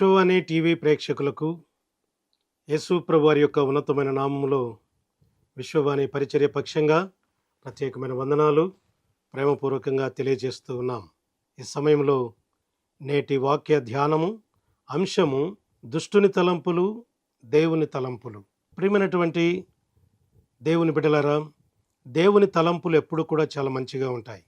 Vishwavani TV ప్రేక్షకులకు యేసు వారి యొక్క ఉన్నతమైన నామములో విశ్వవాణి పరిచర్య పక్షంగా ప్రత్యేకమైన వందనాలు ప్రేమపూర్వకంగా తెలియజేస్తూ ఉన్నాం. ఈ సమయంలో నేటి వాక్య ధ్యానము అంశము దుష్టుని తలంపులు దేవుని తలంపులు. ప్రియమైనటువంటి దేవుని బిడ్డలారా దేవుని తలంపులు ఎప్పుడు కూడా చాలా మంచిగా ఉంటాయి.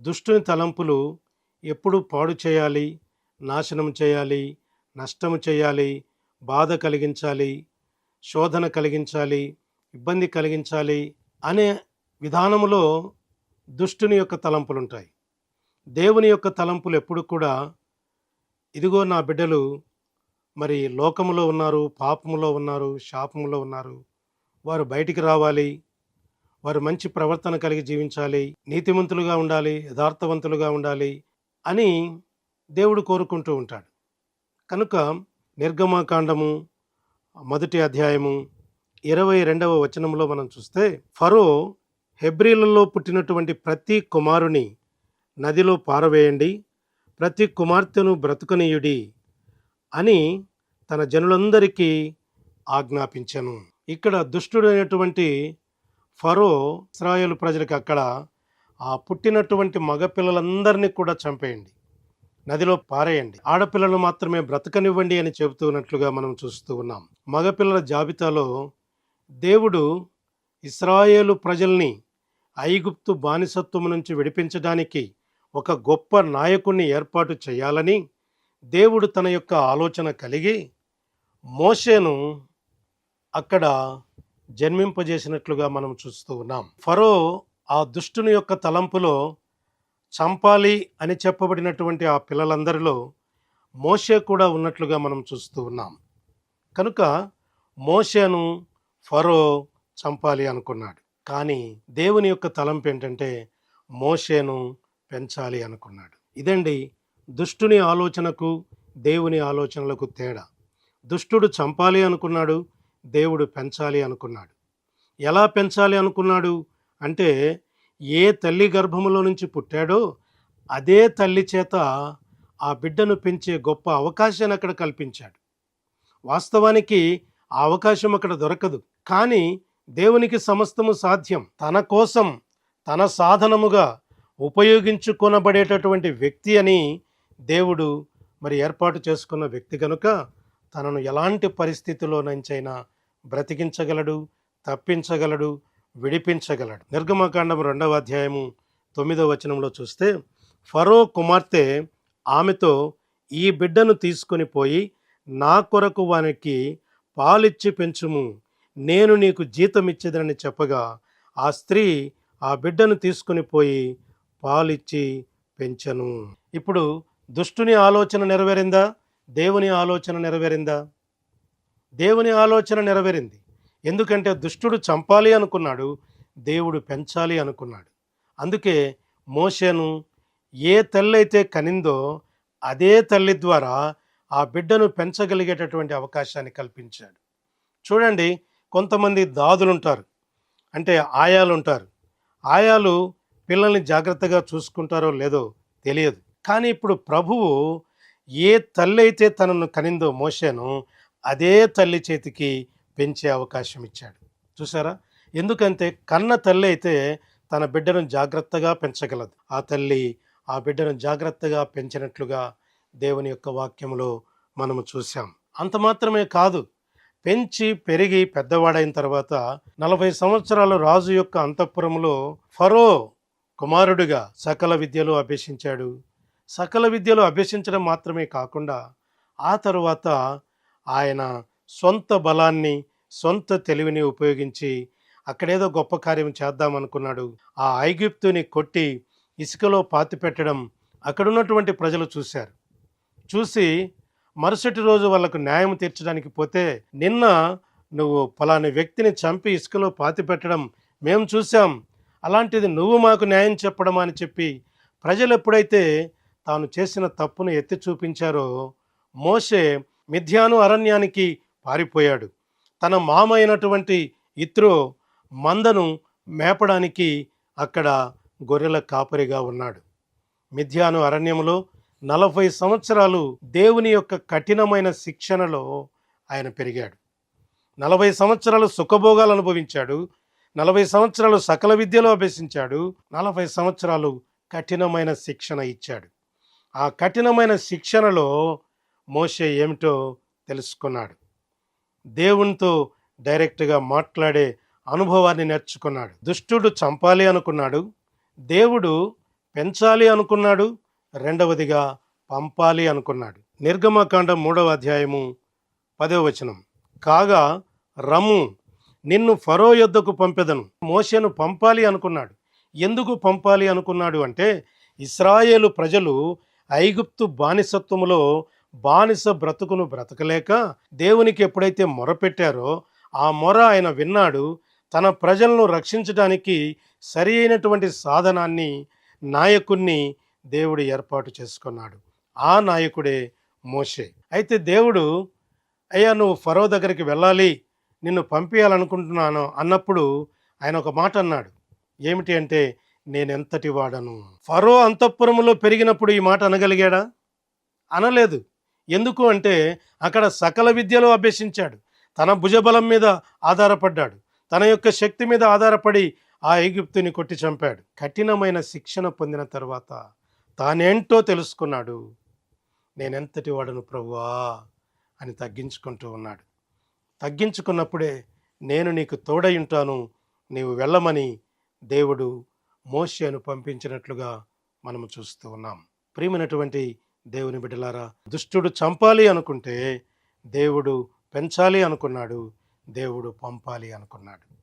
దుష్టుని తలంపులు ఎప్పుడు పాడు చేయాలి నాశనం చేయాలి నష్టము చేయాలి బాధ కలిగించాలి శోధన కలిగించాలి ఇబ్బంది కలిగించాలి అనే విధానములో దుష్టుని యొక్క తలంపులు ఉంటాయి దేవుని యొక్క తలంపులు ఎప్పుడు కూడా ఇదిగో నా బిడ్డలు మరి లోకములో ఉన్నారు పాపములో ఉన్నారు శాపములో ఉన్నారు వారు బయటికి రావాలి వారు మంచి ప్రవర్తన కలిగి జీవించాలి నీతిమంతులుగా ఉండాలి యథార్థవంతులుగా ఉండాలి అని దేవుడు కోరుకుంటూ ఉంటాడు. కనుక నిర్గమకాండము మొదటి అధ్యాయము ఇరవై రెండవ వచనంలో మనం చూస్తే ఫరో హెబ్రిలలో పుట్టినటువంటి ప్రతి కుమారుని నదిలో పారవేయండి ప్రతి కుమార్తెను బ్రతుకనీయుడి అని తన జనులందరికీ ఆజ్ఞాపించను. ఇక్కడ దుష్టుడైనటువంటి ఫరో ఇస్రాయేలు ప్రజలకు అక్కడ ఆ పుట్టినటువంటి మగపిల్లలందరినీ కూడా చంపేయండి. నదిలో పారేయండి. ఆడపిల్లలు మాత్రమే బ్రతకనివ్వండి అని చెబుతున్నట్లుగా మనం చూస్తూ ఉన్నాం. మగపిల్లల జాబితాలో దేవుడు ఇస్రాయేలు ప్రజల్ని ఐగుప్తు బానిసత్వం నుంచి విడిపించడానికి ఒక గొప్ప నాయకుణ్ణి ఏర్పాటు చేయాలని దేవుడు తన యొక్క ఆలోచన కలిగి మోషేను అక్కడ జన్మింపజేసినట్లుగా మనం చూస్తూ ఉన్నాం. ఫరో ఆ దుష్టుని యొక్క తలంపులో చంపాలి అని చెప్పబడినటువంటి ఆ పిల్లలందరిలో మోషే కూడా ఉన్నట్లుగా మనం చూస్తూ ఉన్నాం. కనుక మోషేను ఫరో చంపాలి అనుకున్నాడు. కానీ దేవుని యొక్క తలంపు ఏంటంటే మోషేను పెంచాలి అనుకున్నాడు. ఇదండి దుష్టుని ఆలోచనకు దేవుని ఆలోచనలకు తేడా. దుష్టుడు చంపాలి అనుకున్నాడు దేవుడు పెంచాలి అనుకున్నాడు. ఎలా పెంచాలి అనుకున్నాడు అంటే ఏ తల్లి గర్భములో నుంచి పుట్టాడో అదే తల్లి చేత ఆ బిడ్డను పెంచే గొప్ప అవకాశాన్ని అక్కడ కల్పించాడు. వాస్తవానికి ఆ అవకాశం అక్కడ దొరకదు. కానీ దేవునికి సమస్తము సాధ్యం. తన కోసం తన సాధనముగా ఉపయోగించుకొనబడేటటువంటి వ్యక్తి అని దేవుడు మరి ఏర్పాటు చేసుకున్న వ్యక్తి కనుక తనను ఎలాంటి పరిస్థితిలో నుంచైనా బ్రతికించగలడు తప్పించగలడు విడిపించగలడు. నిర్గమకాండం రెండవ అధ్యాయము తొమ్మిదవ వచనంలో చూస్తే ఫరో కుమార్తె ఆమెతో ఈ బిడ్డను తీసుకొని పోయి నా కొరకు వానికి పాలిచ్చి పెంచుము. నేను నీకు జీతం ఇచ్చేదనని చెప్పగా ఆ స్త్రీ ఆ బిడ్డను తీసుకుని పోయి పాలిచ్చి పెంచను. ఇప్పుడు దుష్టుని ఆలోచన నెరవేరిందా? దేవుని ఆలోచన నెరవేరిందా? దేవుని ఆలోచన నెరవేరింది. ఎందుకంటే దుష్టుడు చంపాలి అనుకున్నాడు దేవుడు పెంచాలి అనుకున్నాడు. అందుకే మోషేను ఏ తల్లి అయితే కనిందో అదే తల్లి ద్వారా ఆ బిడ్డను పెంచగలిగేటటువంటి అవకాశాన్ని కల్పించాడు. చూడండి కొంతమంది దాదులు ఉంటారు అంటే ఆయాలు ఉంటారు ఆయాలు పిల్లల్ని జాగ్రత్తగా చూసుకుంటారో లేదో తెలియదు. కానీ ఇప్పుడు ప్రభువు ఏ తల్లి అయితే తనను కనిందో మోషేను అదే తల్లి చేతికి పెంచే అవకాశం ఇచ్చాడు. చూసారా? ఎందుకంటే కన్న తల్లి అయితే తన బిడ్డను జాగ్రత్తగా పెంచగలదు. ఆ తల్లి ఆ బిడ్డను జాగ్రత్తగా పెంచినట్లుగా దేవుని యొక్క వాక్యంలో మనము చూసాం అంత మాత్రమే కాదు పెంచి పెరిగి పెద్దవాడైన తర్వాత నలభై సంవత్సరాలు రాజు యొక్క అంతఃపురంలో ఫరో కుమారుడిగా సకల విద్యలు అభ్యసించాడు. సకల విద్యలు అభ్యసించడం మాత్రమే కాకుండా ఆ తరువాత ఆయన సొంత బలాన్ని సొంత తెలివిని ఉపయోగించి అక్కడేదో గొప్ప కార్యం చేద్దామనుకున్నాడు. ఆ ఐగుప్తుని కొట్టి ఇసుకలో పాతి పెట్టడం అక్కడున్నటువంటి ప్రజలు చూశారు. చూసి మరుసటి రోజు వాళ్ళకు న్యాయం తీర్చడానికి పోతే నిన్న నువ్వు ఫలాని వ్యక్తిని చంపి ఇసుకలో పాతి పెట్టడం మేము చూసాం అలాంటిది నువ్వు మాకు న్యాయం చెప్పడం అని చెప్పి ప్రజలు ఎప్పుడైతే తాను చేసిన తప్పును ఎత్తి చూపించారో మోషే మిథ్యాను అరణ్యానికి పారిపోయాడు. తన మామ అయినటువంటి ఇత్రో మందను మేపడానికి అక్కడ గొర్రెల కాపరిగా ఉన్నాడు. మిథ్యాను అరణ్యంలో నలభై సంవత్సరాలు దేవుని యొక్క కఠినమైన శిక్షణలో ఆయన పెరిగాడు. నలభై సంవత్సరాలు సుఖభోగాలు అనుభవించాడు. నలభై సంవత్సరాలు సకల విద్యలో అభ్యసించాడు. నలభై సంవత్సరాలు కఠినమైన శిక్షణ ఇచ్చాడు. ఆ కఠినమైన శిక్షణలో మోషే ఏమిటో తెలుసుకున్నాడు. దేవునితో డైరెక్ట్గా మాట్లాడే అనుభవాన్ని నేర్చుకున్నాడు. దుష్టుడు చంపాలి అనుకున్నాడు. దేవుడు పెంచాలి అనుకున్నాడు. రెండవదిగా పంపాలి అనుకున్నాడు. నిర్గమకాండం మూడవ అధ్యాయము పదవ వచనం. కాగా రము నిన్ను ఫరో యొద్దకు పంపెదను. మోషేను పంపాలి అనుకున్నాడు. ఎందుకు పంపాలి అనుకున్నాడు అంటే ఇస్రాయేలు ప్రజలు ఐగుప్తు బానిసత్వములో బానిస బ్రతుకును బ్రతకలేక దేవునికి ఎప్పుడైతే మొరపెట్టారో ఆ మొర ఆయన విన్నాడు. తన ప్రజలను రక్షించడానికి సరి అయినటువంటి సాధనాన్ని నాయకుణ్ణి దేవుడు ఏర్పాటు చేసుకున్నాడు. ఆ నాయకుడే మోషే. అయితే దేవుడు అయ్యా నువ్వు ఫరో దగ్గరికి వెళ్ళాలి. నిన్ను పంపించాలనుకుంటున్నాను అన్నప్పుడు ఆయన ఒక మాట అన్నాడు. ఏమిటి అంటే నేనెంతటి వాడను? ఫరో అంతఃపురంలో పెరిగినప్పుడు ఈ మాట అనగలిగాడా? అనలేదు. ఎందుకు అంటే అక్కడ సకల విద్యలో అభ్యసించాడు. తన భుజబలం మీద ఆధారపడ్డాడు. తన యొక్క శక్తి మీద ఆధారపడి ఆ ఐగుప్తుని కొట్టి చంపాడు. కఠినమైన శిక్షణ పొందిన తర్వాత తానేంటో తెలుసుకున్నాడు. నేనెంతటి వాడను ప్రభువా అని తగ్గించుకుంటూ ఉన్నాడు. తగ్గించుకున్నప్పుడే నేను నీకు తోడయుంటాను నీవు వెళ్ళమని దేవుడు మోషేను పంపించినట్లుగా మనము చూస్తూ ఉన్నాం. ప్రియమైనటువంటి దేవుని బిడ్డలారా దుష్టుడు చంపాలి అనుకుంటే దేవుడు పెంచాలి అనుకున్నాడు దేవుడు పంపాలి అనుకున్నాడు.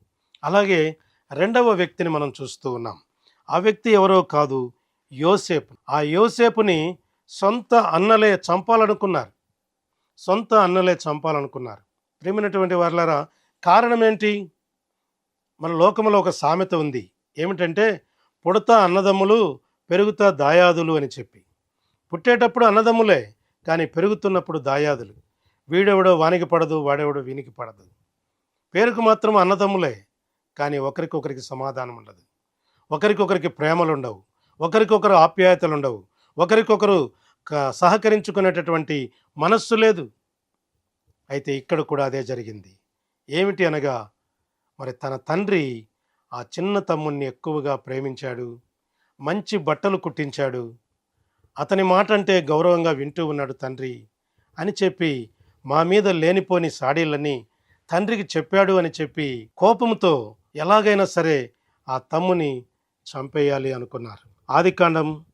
అలాగే రెండవ వ్యక్తిని మనం చూస్తూ ఉన్నాం. ఆ వ్యక్తి ఎవరో కాదు యోసేపు. ఆ యోసేపుని సొంత అన్నలే చంపాలనుకున్నారు. సొంత అన్నలే చంపాలనుకున్నారు. ప్రేమైనటువంటి వాళ్ళారా కారణం ఏంటి మన లోకంలో ఒక సామెత ఉంది. ఏమిటంటే పుడతా అన్నదమ్ములు పెరుగుతా దాయాదులు అని చెప్పి. పుట్టేటప్పుడు అన్నదమ్ములే కానీ పెరుగుతున్నప్పుడు దాయాదులు. వీడెవడో వానికి పడదు వాడెవడో వీనికి పడదు. పేరుకు మాత్రం అన్నదమ్ములే కానీ ఒకరికొకరికి సమాధానం ఉండదు ఒకరికొకరికి ప్రేమలు ఉండవు ఒకరికొకరు ఆప్యాయతలు ఉండవు ఒకరికొకరు క- సహకరించుకునేటటువంటి మనస్సు లేదు. అయితే ఇక్కడ కూడా అదే జరిగింది. ఏమిటి అనగా మరి తన తండ్రి ఆ చిన్న తమ్ముణ్ణి ఎక్కువగా ప్రేమించాడు మంచి బట్టలు కుట్టించాడు అతని మాట అంటే గౌరవంగా వింటూ ఉన్నాడు తండ్రి అని చెప్పి మా మీద లేనిపోని సాడీలని తండ్రికి చెప్పాడు అని చెప్పి కోపంతో ఎలాగైనా సరే ఆ తమ్ముని చంపేయాలి అనుకున్నారు. ఆదికాండం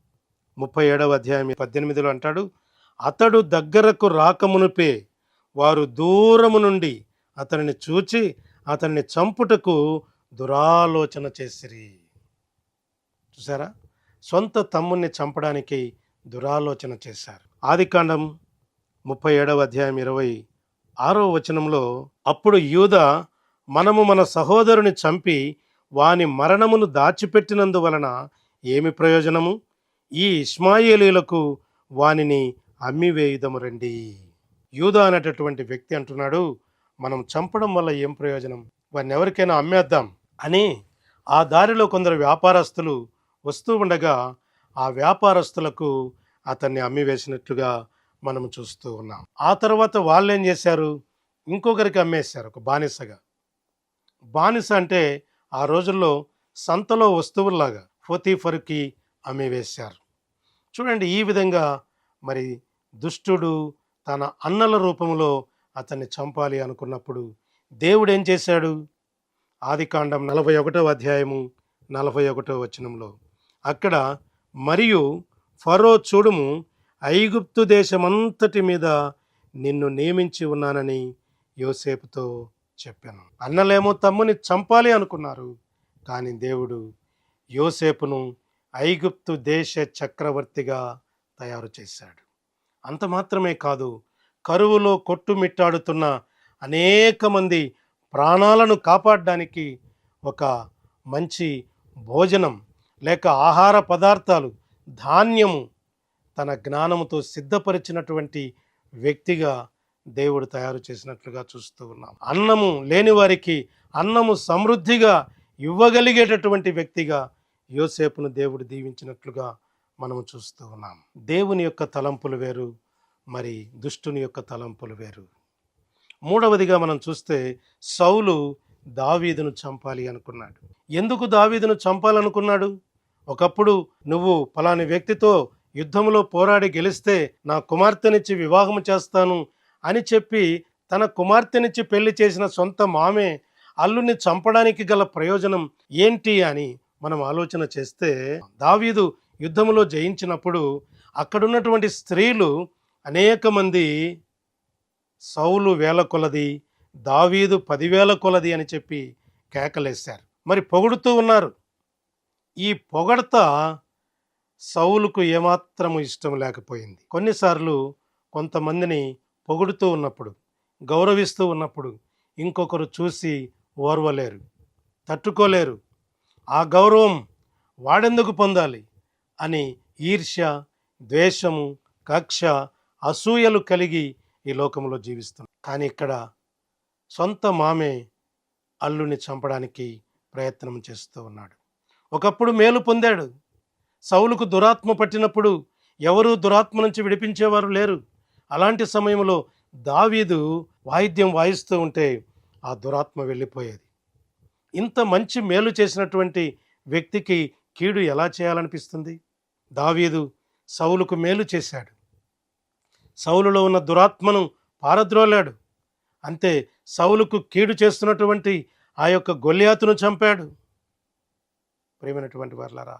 ముప్పై ఏడవ అధ్యాయం పద్దెనిమిదిలో అంటాడు అతడు దగ్గరకు రాకమునుపే వారు దూరము నుండి అతనిని చూచి అతన్ని చంపుటకు దురాలోచన చేసిరి. చూసారా? సొంత తమ్ముణ్ణి చంపడానికి దురాలోచన చేశారు. ఆదికాండం ముప్పై ఏడవ అధ్యాయం ఇరవై ఆరో వచనంలో అప్పుడు యూద మనము మన సహోదరుని చంపి వాని మరణమును దాచిపెట్టినందువలన ఏమి ప్రయోజనము? ఈ ఇస్మాయేలీలకు వానిని అమ్మివేయుదము రండి. యూదా అనేటటువంటి వ్యక్తి అంటున్నాడు మనం చంపడం వల్ల ఏం ప్రయోజనం? వారిని ఎవరికైనా అమ్మేద్దాం అని ఆ దారిలో కొందరు వ్యాపారస్తులు వస్తూ ఉండగా ఆ వ్యాపారస్తులకు అతన్ని అమ్మివేసినట్లుగా మనం చూస్తూ ఉన్నాం. ఆ తర్వాత వాళ్ళు ఏం చేశారు? ఇంకొకరికి అమ్మేశారు ఒక బానిసగా. బానిస అంటే ఆ రోజుల్లో సంతలో వస్తువుల్లాగా ఫోతీఫర్కి అమ్మివేశారు. చూడండి ఈ విధంగా మరి దుష్టుడు తన అన్నల రూపంలో అతన్ని చంపాలి అనుకున్నప్పుడు దేవుడు ఏం చేశాడు? ఆదికాండం నలభై ఒకటో అధ్యాయము నలభై ఒకటో వచనంలో అక్కడ మరియు ఫరో చూడుము ఐగుప్తు దేశమంతటి మీద నిన్ను నియమించి ఉన్నానని యోసేపుతో చెప్పాను. అన్నలేమో తమ్ముని చంపాలి అనుకున్నారు కానీ దేవుడు యోసేపును ఐగుప్తు దేశ చక్రవర్తిగా తయారు చేశాడు. అంత మాత్రమే కాదు కరువులో కొట్టుమిట్టాడుతున్న అనేక మంది ప్రాణాలను కాపాడడానికి ఒక మంచి భోజనం లేక ఆహార పదార్థాలు ధాన్యము తన జ్ఞానముతో సిద్ధపరిచినటువంటి వ్యక్తిగా దేవుడు తయారు చేసినట్లుగా చూస్తూ ఉన్నాం. అన్నము లేని వారికి అన్నము సమృద్ధిగా ఇవ్వగలిగేటటువంటి వ్యక్తిగా యోసేపును దేవుడు దీవించినట్లుగా మనము చూస్తూ ఉన్నాం. దేవుని యొక్క తలంపులు వేరు మరి దుష్టుని యొక్క తలంపులు వేరు. మూడవదిగా మనం చూస్తే సౌలు దావీదును చంపాలి అనుకున్నాడు. ఎందుకు దావీదును చంపాలనుకున్నాడు? ఒకప్పుడు నువ్వు ఫలాని వ్యక్తితో యుద్ధంలో పోరాడి గెలిస్తే నా కుమార్తెనిచ్చి వివాహం చేస్తాను అని చెప్పి తన కుమార్తెనిచ్చి పెళ్ళి చేసిన సొంత మామే అల్లుని చంపడానికి గల ప్రయోజనం ఏంటి అని మనం ఆలోచన చేస్తే దావీదు యుద్ధంలో జయించినప్పుడు అక్కడున్నటువంటి స్త్రీలు అనేక మంది సౌలు వేల కొలది దావీదు పదివేల కొలది అని చెప్పి కేకలేశారు. మరి పొగుడుతూ ఉన్నారు. ఈ పొగడత సౌలుకు ఏమాత్రము ఇష్టం లేకపోయింది. కొన్నిసార్లు కొంతమందిని పొగుడుతూ ఉన్నప్పుడు గౌరవిస్తూ ఉన్నప్పుడు ఇంకొకరు చూసి ఓర్వలేరు తట్టుకోలేరు. ఆ గౌరవం వాడెందుకు పొందాలి? అని ఈర్ష్య ద్వేషము కక్ష అసూయలు కలిగి ఈ లోకంలో జీవిస్తున్నాం కానీ ఇక్కడ సొంత మామే అల్లుని చంపడానికి ప్రయత్నం చేస్తూ ఉన్నాడు. ఒకప్పుడు మేలు పొందాడు. సౌలుకు దురాత్మ పట్టినప్పుడు ఎవరు దురాత్మ నుంచి విడిపించేవారు లేరు. అలాంటి సమయంలో దావీదు వాయిద్యం వాయిస్తూ ఉంటే ఆ దురాత్మ వెళ్ళిపోయేది. ఇంత మంచి మేలు చేసినటువంటి వ్యక్తికి కీడు ఎలా చేయాలనిపిస్తుంది? దావీదు సౌలుకు మేలు చేశాడు. సౌలులో ఉన్న దురాత్మను పారద్రోలాడు. అంతే సౌలుకు కీడు చేస్తున్నటువంటి ఆ యొక్క గొల్యాతును చంపాడు. ప్రేమైనటువంటి వర్లరా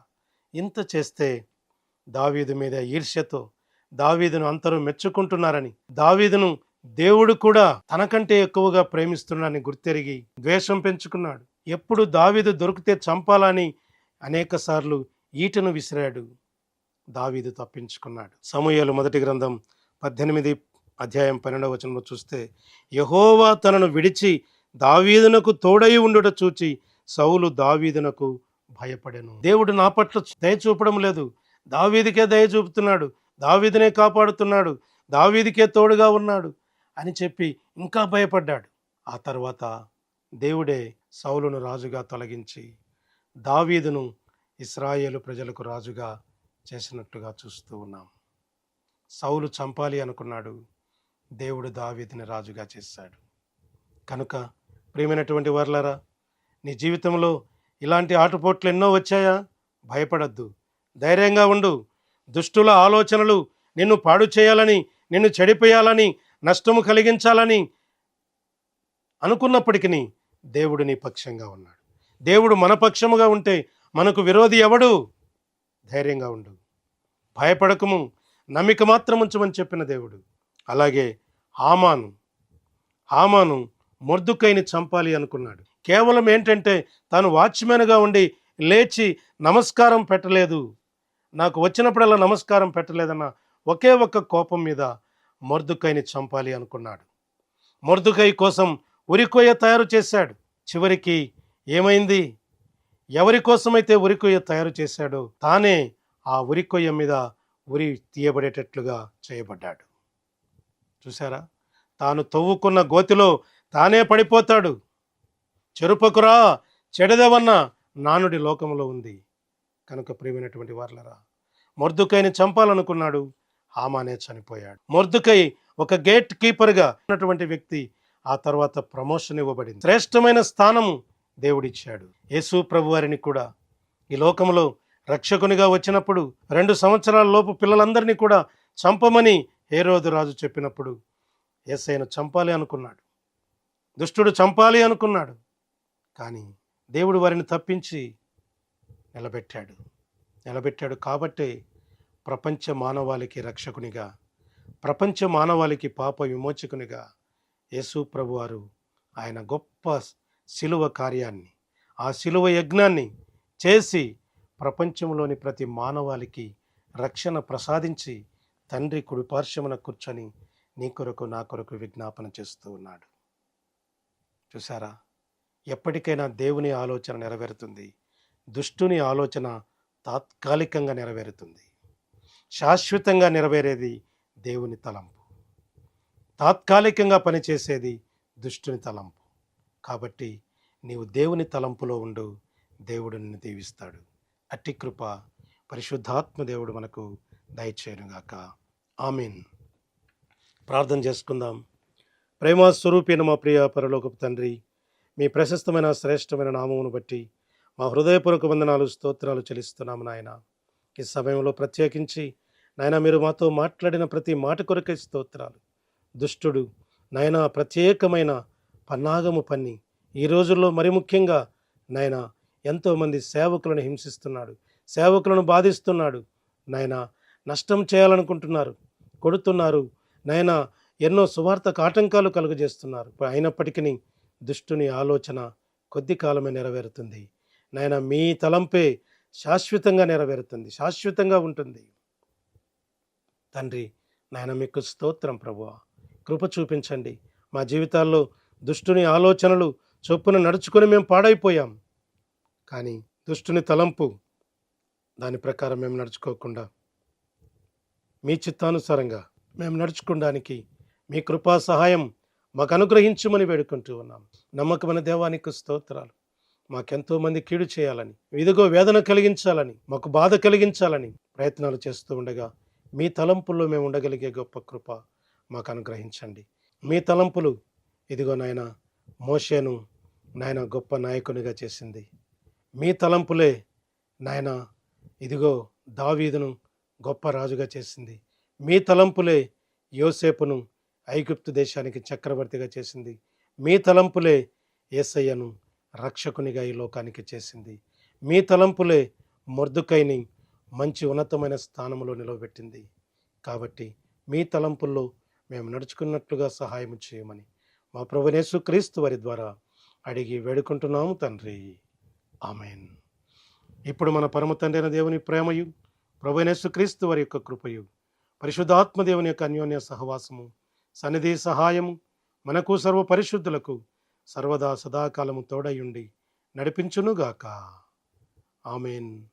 ఇంత చేస్తే దావీదు మీద ఈర్ష్యతో దావీదును అందరూ మెచ్చుకుంటున్నారని దావీదును దేవుడు కూడా తనకంటే ఎక్కువగా ప్రేమిస్తున్నాడని గుర్తెరిగి ద్వేషం పెంచుకున్నాడు. ఎప్పుడు దావీదు దొరికితే చంపాలని అనేకసార్లు ఈటను విసిరాడు. దావీదు తప్పించుకున్నాడు. సమూహలు మొదటి గ్రంథం పద్దెనిమిది అధ్యాయం పన్నెండవ వచనంలో చూస్తే యహోవా తనను విడిచి దావీదునకు తోడై ఉండుట చూచి సౌలు దావీదునకు భయపడెను. దేవుడు నా పట్ల దయ చూపడం లేదు. దావీదికే దయ చూపుతున్నాడు. దావీదునే కాపాడుతున్నాడు. దావీదికే తోడుగా ఉన్నాడు అని చెప్పి ఇంకా భయపడ్డాడు. ఆ తర్వాత దేవుడే సౌలును రాజుగా తొలగించి దావీదును ఇస్రాయేలు ప్రజలకు రాజుగా చేసినట్టుగా చూస్తూ ఉన్నాం. సౌలు చంపాలి అనుకున్నాడు. దేవుడు దావీదిని రాజుగా చేశాడు. కనుక ప్రియమైనటువంటి వర్లరా నీ జీవితంలో ఇలాంటి ఆటుపోట్లు ఎన్నో వచ్చాయా? భయపడద్దు. ధైర్యంగా ఉండు. దుష్టుల ఆలోచనలు నిన్ను పాడు చేయాలని నిన్ను చెడిపోయాలని నష్టము కలిగించాలని అనుకున్నప్పటికీ దేవుడు నీ పక్షంగా ఉన్నాడు. దేవుడు మన పక్షముగా ఉంటే మనకు విరోధి ఎవడు? ధైర్యంగా ఉండు. భయపడకము. నమ్మిక మాత్రం ఉంచమని చెప్పిన దేవుడు. అలాగే హామాను. హామాను మొర్దుకైని చంపాలి అనుకున్నాడు. కేవలం ఏంటంటే తాను వాచ్మెన్గా ఉండి లేచి నమస్కారం పెట్టలేదు. నాకు వచ్చినప్పుడల్లా నమస్కారం పెట్టలేదన్న ఒకే ఒక్క కోపం మీద మొర్దుకైని చంపాలి అనుకున్నాడు. మొర్దుకై కోసం ఉరికొయ్య తయారు చేశాడు. చివరికి ఏమైంది? ఎవరి కోసమైతే ఉరికొయ్య తయారు చేశాడో తానే ఆ ఉరికొయ్య మీద ఉరి తీయబడేటట్లుగా చేయబడ్డాడు. చూసారా తాను తవ్వుకున్న గోతిలో తానే పడిపోతాడు. చెరుపకురా చెడదవన్న నానుడి లోకంలో ఉంది. కనుక ప్రియమైనటువంటి వార్లరా మొర్దుకైని చంపాలనుకున్నాడు హామానే చనిపోయాడు. మొర్దుకై ఒక గేట్ కీపర్గా ఉన్నటువంటి వ్యక్తి ఆ తర్వాత ప్రమోషన్ ఇవ్వబడింది. శ్రేష్టమైన స్థానము దేవుడిచ్చాడు. యేసు ప్రభు వారిని కూడా ఈ లోకంలో రక్షకునిగా వచ్చినప్పుడు రెండు సంవత్సరాల లోపు పిల్లలందరినీ కూడా చంపమని హేరోదు రాజు చెప్పినప్పుడు ఏసైను చంపాలి అనుకున్నాడు. దుష్టుడు చంపాలి అనుకున్నాడు. కానీ దేవుడు వారిని తప్పించి నిలబెట్టాడు. నిలబెట్టాడు కాబట్టే ప్రపంచ మానవాళికి రక్షకునిగా ప్రపంచ మానవాళికి పాప విమోచకునిగా యేసు ప్రభువారు ఆయన గొప్ప శిలువ కార్యాన్ని ఆ శిలువ యజ్ఞాన్ని చేసి ప్రపంచంలోని ప్రతి మానవాళికి రక్షణ ప్రసాదించి తండ్రి కుడిపార్శ్వమున కూర్చొని నీ కొరకు నా కొరకు విజ్ఞాపన చేస్తూ ఉన్నాడు. చూసారా ఎప్పటికైనా దేవుని ఆలోచన నెరవేరుతుంది. దుష్టుని ఆలోచన తాత్కాలికంగా నెరవేరుతుంది. శాశ్వతంగా నెరవేరేది దేవుని తలంపు. తాత్కాలికంగా పనిచేసేది దుష్టుని తలంపు. కాబట్టి నీవు దేవుని తలంపులో ఉండు దేవుడు నిన్ను దీవిస్తాడు. అట్టి కృప పరిశుద్ధాత్మ దేవుడు మనకు దయచేయనుగాక. ఆమీన్. ప్రార్థన చేసుకుందాం. ప్రేమ స్వరూపిన మా ప్రియ పరలోకపు తండ్రి మీ ప్రశస్తమైన శ్రేష్టమైన నామమును బట్టి మా హృదయపూర్వక వందనాలు స్తోత్రాలు చెల్లిస్తున్నాము నాయన. ఈ సమయంలో ప్రత్యేకించి నాయన మీరు మాతో మాట్లాడిన ప్రతి మాట కొరకే స్తోత్రాలు. దుష్టుడు నాయన ప్రత్యేకమైన పన్నాగము పన్ని ఈ రోజుల్లో మరి ముఖ్యంగా నాయన ఎంతోమంది సేవకులను హింసిస్తున్నాడు సేవకులను బాధిస్తున్నాడు. నాయన నష్టం చేయాలనుకుంటున్నారు కొడుతున్నారు. నాయన ఎన్నో సువార్తకు ఆటంకాలు కలుగజేస్తున్నారు. అయినప్పటికీ దుష్టుని ఆలోచన కొద్ది కాలమే నెరవేరుతుంది. నాయన మీ తలంపే శాశ్వతంగా నెరవేరుతుంది శాశ్వతంగా ఉంటుంది. తండ్రి నాయన మీకు స్తోత్రం ప్రభువ. కృప చూపించండి. మా జీవితాల్లో దుష్టుని ఆలోచనలు చొప్పున నడుచుకొని మేము పాడైపోయాం. కానీ దుష్టుని తలంపు దాని ప్రకారం మేము నడుచుకోకుండా మీ చిత్తానుసారంగా మేము నడుచుకోవడానికి మీ కృపా సహాయం మాకు అనుగ్రహించమని వేడుకుంటూ ఉన్నాం. నమ్మకమైన దేవానికి స్తోత్రాలు. మాకెంతో మంది కీడు చేయాలని ఇదిగో వేదన కలిగించాలని మాకు బాధ కలిగించాలని ప్రయత్నాలు చేస్తూ ఉండగా మీ తలంపుల్లో మేము ఉండగలిగే గొప్ప కృప మాకు అనుగ్రహించండి మీ తలంపులు ఇదిగో నాయన మోషేను నాయన గొప్ప నాయకునిగా చేసింది. మీ తలంపులే నాయన ఇదిగో దావీదును గొప్ప రాజుగా చేసింది. మీ తలంపులే యోసేపును ఐగుప్తు దేశానికి చక్రవర్తిగా చేసింది. మీ తలంపులే ఏసయ్యను రక్షకునిగా ఈ లోకానికి చేసింది. మీ తలంపులే మొర్దుకైని మంచి ఉన్నతమైన స్థానంలో నిలవబెట్టింది. కాబట్టి మీ తలంపుల్లో మేము నడుచుకున్నట్లుగా సహాయం చేయమని మా ప్రభునేసు క్రీస్తు వారి ద్వారా అడిగి వేడుకుంటున్నాము తండ్రి. ఆమెన్. ఇప్పుడు మన పరమ తండ్రి అయిన దేవుని ప్రేమయు ప్రభునేసు క్రీస్తు వారి యొక్క కృపయు పరిశుద్ధాత్మ దేవుని యొక్క అన్యోన్య సహవాసము సన్నిధి సహాయము మనకు సర్వ పరిశుద్ధులకు సర్వదా సదాకాలము తోడయుండి నడిపించునుగాక. ఆమెన్.